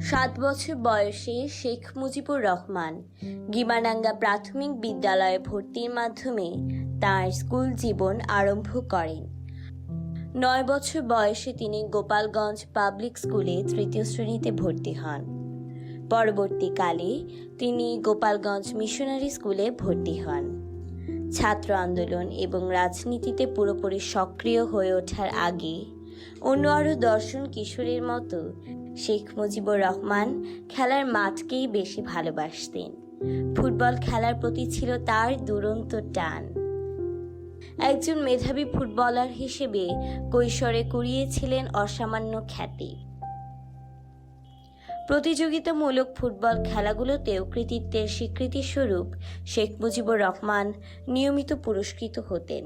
সাত বছর বয়সে শেখ মুজিবুর রহমান গিমানাঙ্গা প্রাথমিক বিদ্যালয়ে ভর্তির মাধ্যমে তার স্কুল জীবন আরম্ভ করেন। নয় বছর বয়সে তিনি গোপালগঞ্জ পাবলিক স্কুলে তৃতীয় শ্রেণীতে ভর্তি হন। পরবর্তীকালে তিনি গোপালগঞ্জ মিশনারি স্কুলে ভর্তি হন। ছাত্র আন্দোলন এবং রাজনীতিতে পুরোপুরি সক্রিয় হয়ে ওঠার আগে অন্য আরও দর্শন কিশোরের মতো শেখ মুজিবুর রহমান খেলার মাঠকেই বেশি ভালোবাসতেন। ফুটবল খেলার প্রতি ছিল তার দুরন্ত টান। একজন মেধাবী ফুটবলার হিসেবে কৈশোরে কুড়িয়েছিলেন অসামান্য খ্যাতি। প্রতিযোগিতামূলক ফুটবল খেলাগুলোতেও কৃতিত্বের স্বীকৃতিস্বরূপ শেখ মুজিবুর রহমান নিয়মিত পুরস্কৃত হতেন।